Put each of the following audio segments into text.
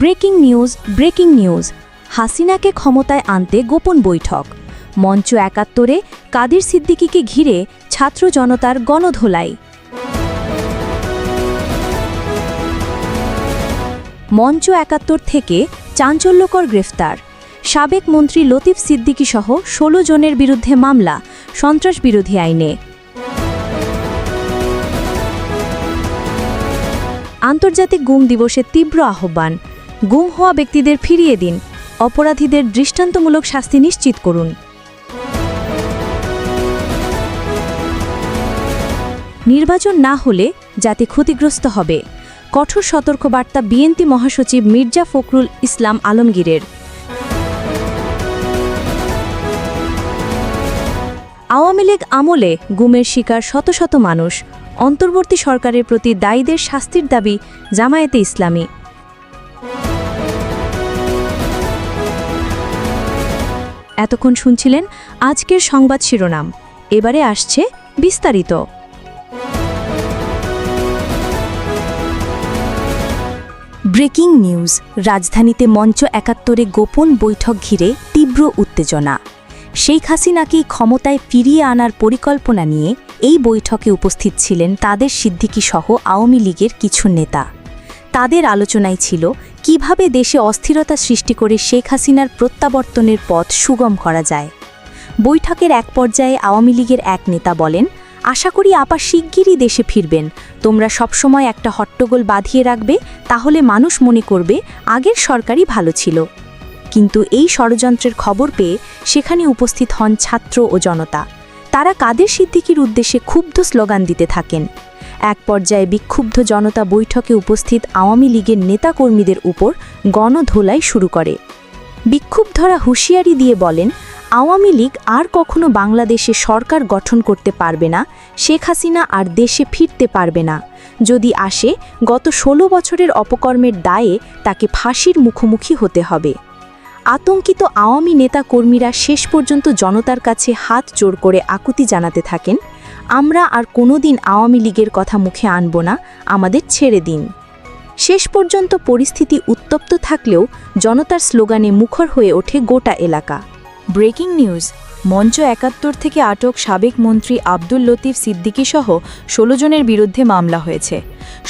Breaking news breaking news. হাসিনাকে ক্ষমতায় আনতে গোপন বৈঠক। মঞ্চ একাত্তরে কাদির সিদ্দিকিকে ঘিরে ছাত্র জনতার গণধোলাই। মঞ্চ একাত্তর থেকে চাঞ্চল্যকর গ্রেফতার। সাবেক মন্ত্রী লতিফ সিদ্দিকী সহ ষোলো জনের বিরুদ্ধে মামলা, সন্ত্রাস বিরোধী আইনে। আন্তর্জাতিক গুম দিবসের তীব্র আহ্বান। গুম হওয়া ব্যক্তিদের ফিরিয়ে দিন। অপরাধীদের দৃষ্টান্তমূলক শাস্তি নিশ্চিত করুন। নির্বাচন না হলে জাতি ক্ষতিগ্রস্ত হবে। কঠোর সতর্কবার্তা বিএনপি মহাসচিব মির্জা ফখরুল ইসলাম আলমগীরের। আওয়ামী লীগ আমলে গুমের শিকার শত শত মানুষ। অন্তর্বর্তী সরকারের প্রতি দায়ীদের শাস্তির দাবি জামায়াতে ইসলামী। এতক্ষণ শুনছিলেন আজকের সংবাদ শিরোনাম। এবারে আসছে বিস্তারিত। ব্রেকিং নিউজ, রাজধানীতে মঞ্চ একাত্তরে গোপন বৈঠক ঘিরে তীব্র উত্তেজনা। শেখ হাসিনাকে ক্ষমতায় ফিরিয়ে আনার পরিকল্পনা নিয়ে এই বৈঠকে উপস্থিত ছিলেন তাদের সিদ্দিকী সহ আওয়ামী লীগের কিছু নেতা। তাদের আলোচনায় ছিল কীভাবে দেশে অস্থিরতা সৃষ্টি করে শেখ হাসিনার প্রত্যাবর্তনের পথ সুগম করা যায়? বৈঠকের এক পর্যায়ে আওয়ামী লীগের এক নেতা বলেন, আশা করি আপা শিগগিরই দেশে ফিরবেন। তোমরা সবসময় একটা হট্টগোল বাঁধিয়ে রাখবে, তাহলে মানুষ মনে করবে আগের সরকারই ভালো ছিল। কিন্তু এই ষড়যন্ত্রের খবর পেয়ে সেখানে উপস্থিত হন ছাত্র ও জনতা। তারা কাদের সিদ্দিকির উদ্দেশ্যে ক্ষুব্ধ স্লোগান দিতে থাকেন। এক পর্যায়ে বিক্ষুব্ধ জনতা বৈঠকে উপস্থিত আওয়ামী লীগের নেতাকর্মীদের উপর গণধোলাই শুরু করে। বিক্ষুব্ধরা হুঁশিয়ারি দিয়ে বলেন, আওয়ামী লীগ আর কখনো বাংলাদেশে সরকার গঠন করতে পারবে না, শেখ হাসিনা আর দেশে ফিরতে পারবে না। যদি আসে, গত ষোলো বছরের অপকর্মের দায়ে তাকে ফাঁসির মুখোমুখি হতে হবে। আতঙ্কিত আওয়ামী নেতা কর্মীরা শেষ পর্যন্ত জনতার কাছে হাত জোর করে আকুতি জানাতে থাকেন, আমরা আর কোনো দিন আওয়ামী লীগের কথা মুখে আনব না, আমাদের ছেড়ে দিন। শেষ পর্যন্ত পরিস্থিতি উত্তপ্ত থাকলেও জনতার স্লোগানে মুখর হয়ে ওঠে গোটা এলাকা। Breaking news. মঞ্চ একাত্তর থেকে আটক সাবেক মন্ত্রী আব্দুল লতিফ সিদ্দিকী সহ ষোলো জনের বিরুদ্ধে মামলা হয়েছে।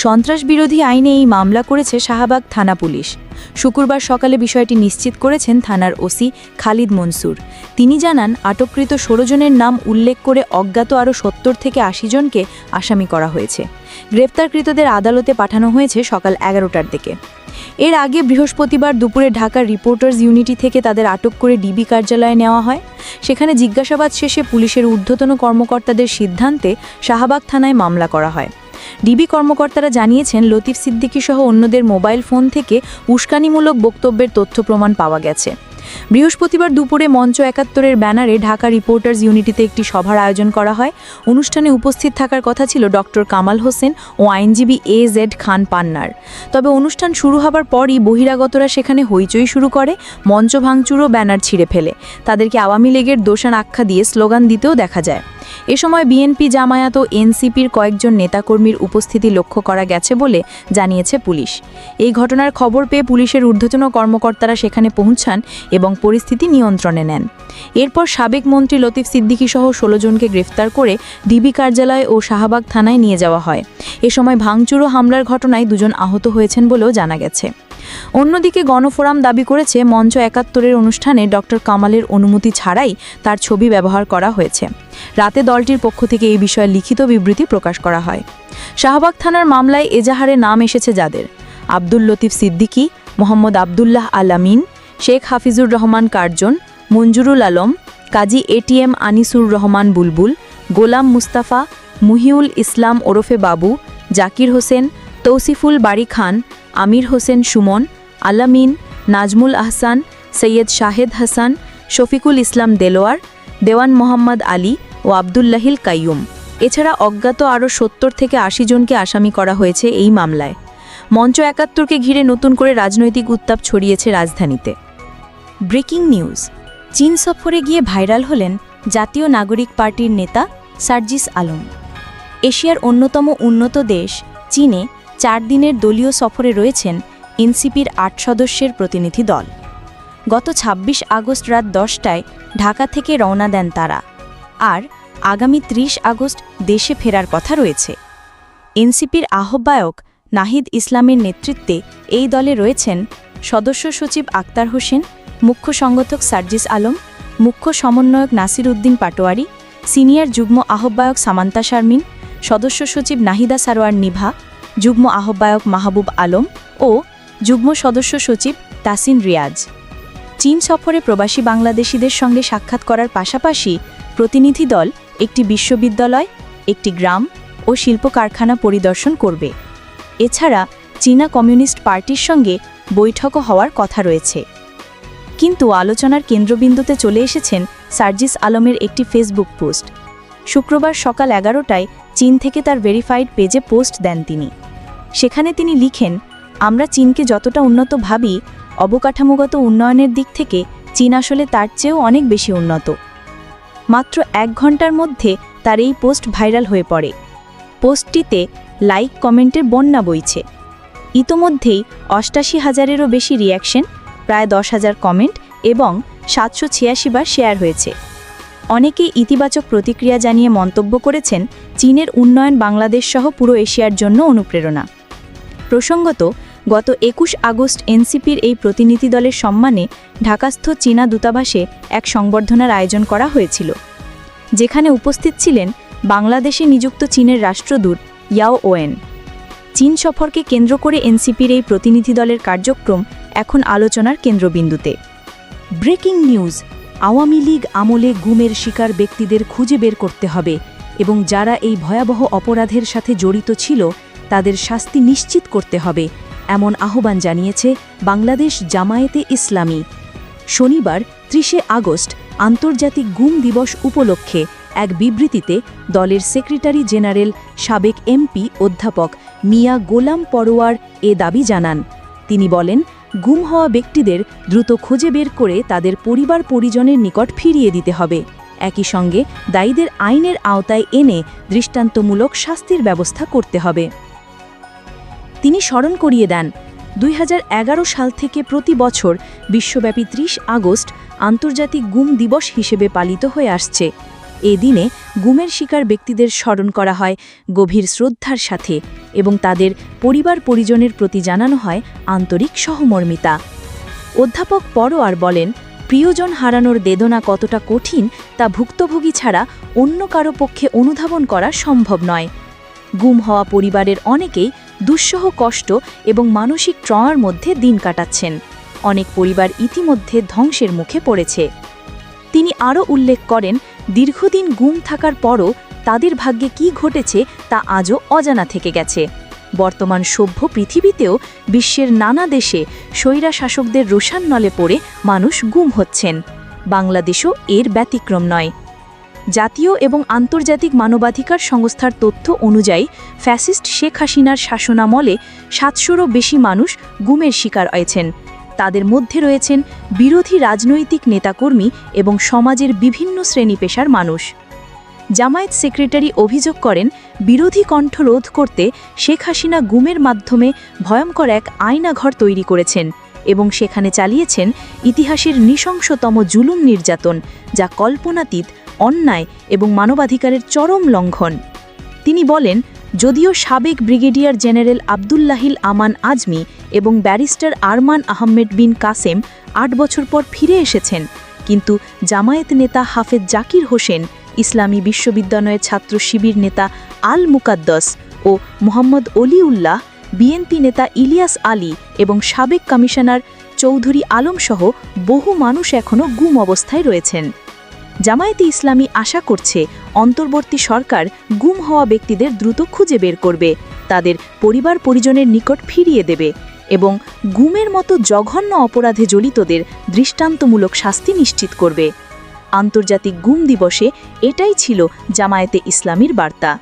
সন্ত্রাস বিরোধী আইনে এই মামলা করেছে শাহবাগ থানা পুলিশ। শুক্রবার সকালে বিষয়টি নিশ্চিত করেছেন থানার ওসি খালিদ মনসুর। তিনি জানান, আটককৃত ষোলো জনের নাম উল্লেখ করে অজ্ঞাত আরও সত্তর থেকে আশি জনকে আসামি করা হয়েছে। গ্রেপ্তারকৃতদের আদালতে পাঠানো হয়েছে সকাল এগারোটার দিকে। এর আগে বৃহস্পতিবার দুপুরে ঢাকার রিপোর্টার্স ইউনিটি থেকে তাদের আটক করে ডিবি কার্যালয়ে নেওয়া হয়। সেখানে জিজ্ঞাসাবাদ শেষে পুলিশের ঊর্ধ্বতন কর্মকর্তাদের সিদ্ধান্তে শাহবাগ থানায় মামলা করা হয়। ডিবি কর্মকর্তারা জানিয়েছেন, লতিফ সিদ্দিকী সহ অন্যদের মোবাইল ফোন থেকে উস্কানিমূলক বক্তব্যের তথ্য প্রমাণ পাওয়া গেছে। বৃহস্পতিবার দুপুরে মঞ্চ একাত্তরের ব্যানারে ঢাকা রিপোর্টার্স ইউনিটিতে একটি সভার আয়োজন করা হয়। অনুষ্ঠানে উপস্থিত থাকার কথা ছিল ডক্টর কামাল হোসেন ও আইনজীবী এ জেড খান পান্নার। তবে অনুষ্ঠান শুরু হবার পরই বহিরাগতরা সেখানে হইচই শুরু করে, মঞ্চ ভাঙচুরও ব্যানার ছিঁড়ে ফেলে। তাদেরকে আওয়ামী লীগের দোষান আখ্যা দিয়ে স্লোগান দিতেও দেখা যায়। এ সময় বিএনপি জামায়াত ও এনসিপির কয়েকজন নেতাকর্মীর উপস্থিতি লক্ষ্য করা গেছে বলে জানিয়েছে পুলিশ। এই ঘটনার খবর পেয়ে পুলিশের ঊর্ধ্বতন কর্মকর্তারা সেখানে পৌঁছান এবং পরিস্থিতি নিয়ন্ত্রণে নেন। এরপর সাবেক মন্ত্রী লতিফ সিদ্দিকী সহ ষোলো জনকে গ্রেফতার করে ডিবি কার্যালয় ও শাহবাগ থানায় নিয়ে যাওয়া হয়। এ সময় ভাঙচুর ও হামলার ঘটনায় দুজন আহত হয়েছেন বলেও জানা গেছে। অন্যদিকে গণফোরাম দাবি করেছে, মঞ্চ একাত্তরের অনুষ্ঠানে ডক্টর কামালের অনুমতি ছাড়াই তার ছবি ব্যবহার করা হয়েছে। রাতে দলটির পক্ষ থেকে এই বিষয়ে লিখিত বিবৃতি প্রকাশ করা হয়। শাহবাগ থানার মামলায় এজাহারে নাম এসেছে যাদের। আব্দুল লতিফ সিদ্দিকী, মোহাম্মদ আবদুল্লাহ আলামিন শেখ হাফিজুর রহমান কার্জন, মঞ্জুরুল আলম, কাজী এটিএম আনিসুর রহমান বুলবুল, গোলাম মুস্তাফা, মুহিউল ইসলাম ওরফে বাবু, জাকির হোসেন, তৌসিফুল বাড়ি খান, আমির হোসেন সুমন, আলামিন, নাজমুল আহসান, সৈয়দ শাহেদ হাসান, শফিকুল ইসলাম দেলোয়ার, দেওয়ান মোহাম্মদ আলী ও আবদুল্লাহিল কাইয়ুম। এছাড়া অজ্ঞাত আরও সত্তর থেকে আশি জনকে আসামি করা হয়েছে এই মামলায়। মঞ্চ একাত্তরকে ঘিরে নতুন করে রাজনৈতিক উত্তাপ ছড়িয়েছে রাজধানীতে। ব্রেকিং নিউজ, চীন সফরে গিয়ে ভাইরাল হলেন জাতীয় নাগরিক পার্টির নেতা সার্জিস আলম। এশিয়ার অন্যতম উন্নত দেশ, চীনে চার দিনের দলীয় সফরে রয়েছেন এনসিপির আট সদস্যের প্রতিনিধি দল। গত ২৬ আগস্ট রাত দশটায় ঢাকা থেকে রওনা দেন তারা। আর আগামী ৩০ আগস্ট দেশে ফেরার কথা রয়েছে। এনসিপির আহ্বায়ক নাহিদ ইসলামের নেতৃত্বে এই দলে রয়েছেন সদস্য সচিব আক্তার হোসেন, মুখ্য সংগঠক সার্জিস আলম, মুখ্য সমন্বয়ক নাসির উদ্দিন পাটোয়ারি, সিনিয়র যুগ্ম আহ্বায়ক সামান্তা শারমিন, সদস্য সচিব নাহিদা সারোয়ার নিভা, যুগ্ম আহ্বায়ক মাহবুব আলম ও যুগ্ম সদস্য সচিব তাসিন রিয়াজ। চীন সফরে প্রবাসী বাংলাদেশিদের সঙ্গে সাক্ষাৎ করার পাশাপাশি প্রতিনিধি দল একটি বিশ্ববিদ্যালয়, একটি গ্রাম ও শিল্প কারখানা পরিদর্শন করবে। এছাড়া চীনা কমিউনিস্ট পার্টির সঙ্গে বৈঠকও হওয়ার কথা রয়েছে। কিন্তু আলোচনার কেন্দ্রবিন্দুতে চলে এসেছেন সার্জিস আলমের একটি ফেসবুক পোস্ট। শুক্রবার সকাল এগারোটায় চীন থেকে তার ভেরিফাইড পেজে পোস্ট দেন তিনি। সেখানে তিনি লিখেন, আমরা চীনকে যতটা উন্নত ভাবি, অবকাঠামোগত উন্নয়নের দিক থেকে চীন আসলে তার চেয়েও অনেক বেশি উন্নত। মাত্র এক ঘণ্টার মধ্যে তার এই পোস্ট ভাইরাল হয়ে পড়ে। পোস্টটিতে লাইক কমেন্টের বন্যা বইছে। ইতোমধ্যেই অষ্টাশি হাজারেরও বেশি রিয়াকশন, প্রায় দশ হাজার কমেন্ট এবং সাতশো ছিয়াশি বার শেয়ার হয়েছে। অনেকেই ইতিবাচক প্রতিক্রিয়া জানিয়ে মন্তব্য করেছেন, চীনের উন্নয়ন বাংলাদেশ সহ পুরো এশিয়ার জন্য অনুপ্রেরণা। প্রসঙ্গত গত একুশ আগস্ট এনসিপির এই প্রতিনিধি দলের সম্মানে ঢাকাস্থ চীনা দূতাবাসে এক সংবর্ধনার আয়োজন করা হয়েছিল, যেখানে উপস্থিত ছিলেন বাংলাদেশে নিযুক্ত চীনের রাষ্ট্রদূত ইয়াও ওয়েন। চীন সফরকে কেন্দ্র করে এনসিপির এই প্রতিনিধি দলের কার্যক্রম এখন আলোচনার কেন্দ্রবিন্দুতে। ব্রেকিং নিউজ, আওয়ামী লীগ আমলে গুমের শিকার ব্যক্তিদের খুঁজে বের করতে হবে এবং যারা এই ভয়াবহ অপরাধের সাথে জড়িত ছিল, তাদের শাস্তি নিশ্চিত করতে হবে এমন আহ্বান জানিয়েছে বাংলাদেশ জামায়াতে ইসলামী। শনিবার ত্রিশে আগস্ট আন্তর্জাতিক গুম দিবস উপলক্ষে এক বিবৃতিতে দলের সেক্রেটারি জেনারেল সাবেক এমপি অধ্যাপক মিয়া গোলাম পরোয়ার এ দাবি জানান। তিনি বলেন গুম হওয়া ব্যক্তিদের দ্রুত খুঁজে বের করে তাদের পরিবার পরিজনের নিকট ফিরিয়ে দিতে হবে। একই সঙ্গে দায়ীদের আইনের আওতায় এনে দৃষ্টান্তমূলক শাস্তির ব্যবস্থা করতে হবে। তিনি স্মরণ করিয়ে দেন। দুই হাজার এগারো সাল থেকে প্রতি বছর বিশ্বব্যাপী ৩০ আগস্ট আন্তর্জাতিক গুম দিবস হিসেবে পালিত হয়ে আসছে। এ দিনে গুমের শিকার ব্যক্তিদের স্মরণ করা হয় গভীর শ্রদ্ধার সাথে এবং তাদের পরিবার পরিজনের প্রতি জানানো হয় আন্তরিক সহমর্মিতা। অধ্যাপক পরোয়ার বলেন, প্রিয়জন হারানোর বেদনা কতটা কঠিন তা ভুক্তভোগী ছাড়া অন্য কারও পক্ষে অনুধাবন করা সম্ভব নয়। গুম হওয়া পরিবারের অনেকেই দুঃসহ কষ্ট এবং মানসিক ট্রমার মধ্যে দিন কাটাচ্ছেন। অনেক পরিবার ইতিমধ্যে ধ্বংসের মুখে পড়েছে। তিনি আরও উল্লেখ করেন, দীর্ঘদিন গুম থাকার পরও তাদের ভাগ্যে কি ঘটেছে তা আজও অজানা থেকে গেছে। বর্তমান সভ্য পৃথিবীতেও বিশ্বের নানা দেশে স্বৈরা শাসকদের রোষান্নলে পড়ে মানুষ গুম হচ্ছেন। বাংলাদেশও এর ব্যতিক্রম নয়। জাতীয় এবং আন্তর্জাতিক মানবাধিকার সংস্থার তথ্য অনুযায়ী, ফ্যাসিস্ট শেখ হাসিনার শাসনামলে সাতশোরও বেশি মানুষ গুমের শিকার হয়েছেন। তাদের মধ্যে রয়েছেন বিরোধী রাজনৈতিক নেতাকর্মী এবং সমাজের বিভিন্ন শ্রেণি পেশার মানুষ। জামায়াত সেক্রেটারি অভিযোগ করেন, বিরোধী কণ্ঠ রোধ করতে শেখ হাসিনা গুমের মাধ্যমে ভয়ঙ্কর এক আয়নাঘর তৈরি করেছেন। এবং সেখানে চালিয়েছেন ইতিহাসের নৃশংসতম জুলুম নির্যাতন, যা কল্পনাতীত, অন্যায় এবং মানবাধিকারের চরম লঙ্ঘন। তিনি বলেন, যদিও সাবেক ব্রিগেডিয়ার জেনারেল আবদুল্লাহিল আমান আজমি এবং ব্যারিস্টার আরমান আহমেদ বিন কাসেম আট বছর পর ফিরে এসেছেন, কিন্তু জামায়াত নেতা হাফেজ জাকির হোসেন, ইসলামী বিশ্ববিদ্যালয়ের ছাত্র শিবির নেতা আল মুকাদ্দস ও মোহাম্মদ অলিউল্লাহ বিএনপি নেতা ইলিয়াস আলী এবং সাবেক কমিশনার চৌধুরী আলমসহ বহু মানুষ এখনও গুম অবস্থায় রয়েছেন। জামায়াতে ইসলামী আশা করছে অন্তর্বর্তী সরকার গুম হওয়া ব্যক্তিদের দ্রুত খুঁজে বের করবে, তাদের পরিবার পরিজনের নিকট ফিরিয়ে দেবে এবং গুমের মতো জঘন্য অপরাধে জড়িতদের দৃষ্টান্তমূলক শাস্তি নিশ্চিত করবে। আন্তর্জাতিক গুম দিবসে এটাই ছিল জামায়াতে ইসলামীর বার্তা।